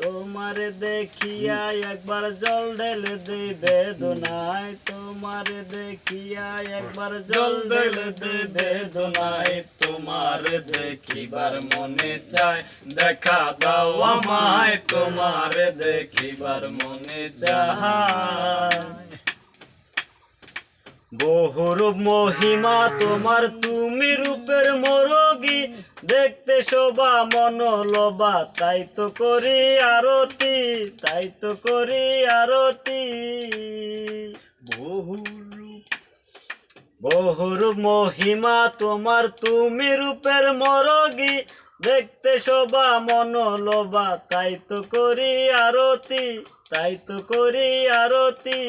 তোমারে দেখিয়া একবার জল ঢেলে দে বেদনায় তোমারে দেখিয়া একবার জল ঢেলে দে বেদনায় তোমার দেখিবার মনে চায় দেখা দাও আমায়। তোমার দেখিবার মনে চায় বহুরূপ মহিমা তোমার, তুমি রূপের মরগি। দেখতে শোভা মনোলবা তাই তো করি আরতি, তাই তো করি আরতি। বহুরূপ মহিমা তোমার, তুমি রূপের মরগি। দেখতে শোভা মনোলবা তাই তো করি আরতি, তাই তো করি আরতি।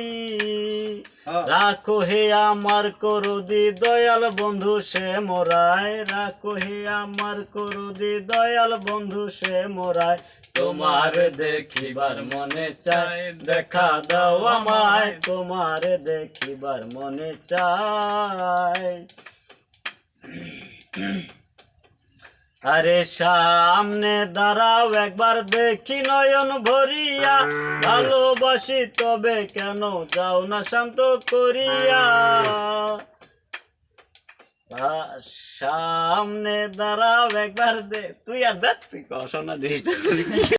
রাখো হে আমার করুদি দয়াল বন্ধু, সে মোরায় রাখো হে আমার করুদি দয়াল বন্ধু, সে মোরায় তোমার দেখিবার মনে চায় দেখা দাও আমায়। তোমার দেখিবার মনে চায় আরে সামনে দাঁড়াও, একবার দেখি নয়ন ভরিয়া। ভালোবাসি তবে কেন যাও না শান্ত করিয়া। সামনে দাঁড়াও, একবার দে তুই আর দেখ, তুই কষনা